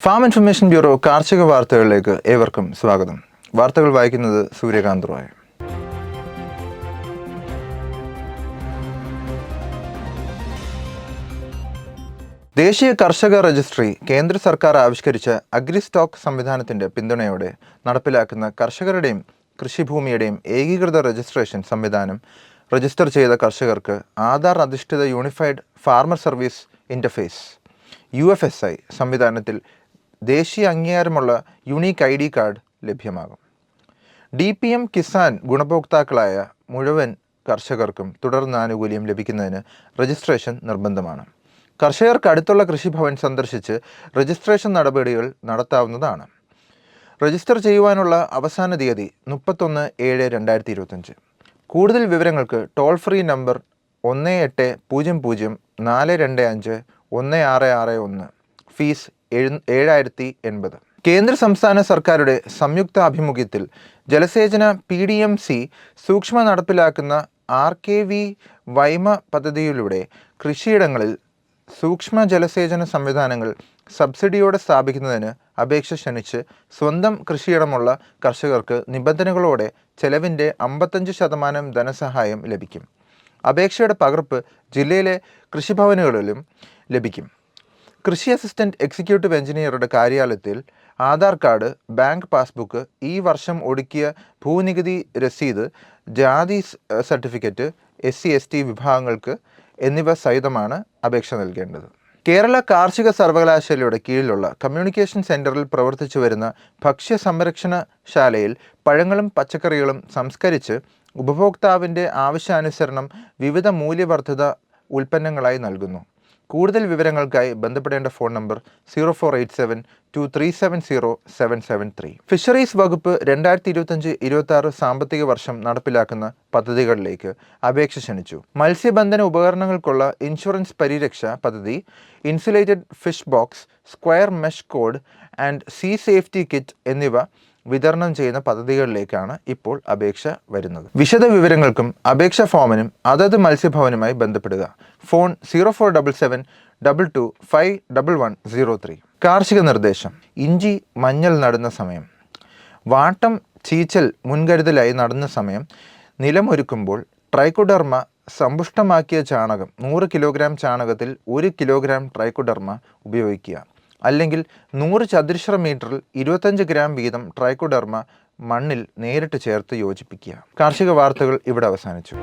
Farm information bureau കാർഷിക വാർത്തകളിലേക്ക് ഏവർക്കും സ്വാഗതം. വാർത്തകൾ വായിക്കുന്നത് സൂര്യകാന്ത് റോയ്. ദേശീയ കർഷക രജിസ്ട്രി കേന്ദ്ര സർക്കാർ ആവിഷ്കരിച്ച അഗ്രി സ്റ്റോക്ക് സംവിധാനത്തിന്റെ പിന്തുണയോടെ നടപ്പിലാക്കുന്ന കർഷകരുടെയും കൃഷിഭൂമിയുടെയും ഏകീകൃത രജിസ്ട്രേഷൻ സംവിധാനം രജിസ്റ്റർ ചെയ്ത കർഷകർക്ക് ആധാർ അധിഷ്ഠിത unified farmer service interface U F S I സംവിധാനത്തിൽ ദേശീയ അംഗീകാരമുള്ള യുണീക്ക് ഐ ഡി കാർഡ് ലഭ്യമാകും. ഡി പി എം കിസാൻ ഗുണഭോക്താക്കളായ മുഴുവൻ കർഷകർക്കും തുടർന്ന് ആനുകൂല്യം ലഭിക്കുന്നതിന് രജിസ്ട്രേഷൻ നിർബന്ധമാണ്. കർഷകർക്ക് അടുത്തുള്ള കൃഷിഭവൻ സന്ദർശിച്ച് രജിസ്ട്രേഷൻ നടപടികൾ നടത്താവുന്നതാണ്. രജിസ്റ്റർ ചെയ്യുവാനുള്ള അവസാന തീയതി മുപ്പത്തൊന്ന് ഏഴ് രണ്ടായിരത്തി ഇരുപത്തഞ്ച് കൂടുതൽ വിവരങ്ങൾക്ക് ടോൾ ഫ്രീ നമ്പർ ഒന്ന് എട്ട് പൂജ്യം പൂജ്യം നാല് രണ്ട് അഞ്ച് ഒന്ന് ആറ് ആറ് ഒന്ന്. ഫീസ് ഏഴായിരത്തി എൺപത്. കേന്ദ്ര സംസ്ഥാന സർക്കാരുടെ സംയുക്ത ആഭിമുഖ്യത്തിൽ ജലസേചന പി ഡി എം സി സൂക്ഷ്മ നടപ്പിലാക്കുന്ന ആർ കെ വി വൈമ പദ്ധതിയിലൂടെ കൃഷിയിടങ്ങളിൽ സൂക്ഷ്മ ജലസേചന സംവിധാനങ്ങൾ സബ്സിഡിയോടെ സ്ഥാപിക്കുന്നതിന് അപേക്ഷ ക്ഷണിച്ച് സ്വന്തം കൃഷിയിടമുള്ള കർഷകർക്ക് നിബന്ധനകളോടെ ചെലവിന്റെ അമ്പത്തഞ്ച് ശതമാനം ധനസഹായം ലഭിക്കും. അപേക്ഷയുടെ പകർപ്പ് ജില്ലയിലെ കൃഷിഭവനുകളിലും ലഭിക്കും. കൃഷി അസിസ്റ്റന്റ് എക്സിക്യൂട്ടീവ് എഞ്ചിനീയറുടെ കാര്യാലയത്തിൽ ആധാർ കാർഡ് ബാങ്ക് പാസ്ബുക്ക് ഈ വർഷം ഒടുക്കിയ ഭൂനികുതി രസീത് ജാതി certificate S C S T വിഭാഗങ്ങൾക്ക് എന്നിവ സഹിതമാണ് അപേക്ഷ നൽകേണ്ടത്. കേരള കാർഷിക സർവകലാശാലയുടെ കീഴിലുള്ള കമ്മ്യൂണിക്കേഷൻ സെന്ററിൽ പ്രവർത്തിച്ചു വരുന്ന ഭക്ഷ്യ സംരക്ഷണശാലയിൽ പഴങ്ങളും പച്ചക്കറികളും സംസ്കരിച്ച് ഉപഭോക്താവിന്റെ ആവശ്യാനുസരണം വിവിധ മൂല്യവർദ്ധിത ഉൽപ്പന്നങ്ങളായി നൽകുന്നു. കൂടുതൽ വിവരങ്ങൾക്കായി ബന്ധപ്പെടേണ്ട phone number zero four eight seven two three seven zero seven seven three. Fisheries വകുപ്പ് രണ്ടായിരത്തി ഇരുപത്തഞ്ച് ഇരുപത്തി ആറ് സാമ്പത്തിക വർഷം നടപ്പിലാക്കുന്ന പദ്ധതികളിലേക്ക് അപേക്ഷ ക്ഷണിച്ചു. മത്സ്യബന്ധന ഉപകരണങ്ങൾക്കുള്ള ഇൻഷുറൻസ് പരിരക്ഷ പദ്ധതി insulated fish box square mesh cod end sea safety kit എന്നിവ വിതരണം ചെയ്യുന്ന പദ്ധതികളിലേക്കാണ് ഇപ്പോൾ അപേക്ഷ വരുന്നത്. വിശദ വിവരങ്ങൾക്കും അപേക്ഷ ഫോമിനും അതത് മത്സ്യഭവനുമായി ബന്ധപ്പെടുക. Phone zero four double seven double two five double one zero three. കാർഷിക നിർദ്ദേശം. ഇഞ്ചി മഞ്ഞൾ നടുന്ന സമയം. വാട്ടം ചീച്ചൽ മുൻകരുതലായി നടുന്ന സമയം. നിലമൊരുക്കുമ്പോൾ ട്രൈക്കോഡർമ സമ്പുഷ്ടമാക്കിയ ചാണകം നൂറ് കിലോഗ്രാം ചാണകത്തിൽ ഒരു കിലോഗ്രാം ട്രൈക്കോഡർമ ഉപയോഗിക്കുക. അല്ലെങ്കിൽ നൂറ് ചതുരശ്ര മീറ്ററിൽ ഇരുപത്തഞ്ച് ഗ്രാം വീതം ട്രൈക്കോഡർമ മണ്ണിൽ നേരിട്ട് ചേർത്ത് യോജിപ്പിക്കുക. കാർഷിക വാർത്തകൾ ഇവിടെ അവസാനിച്ചു.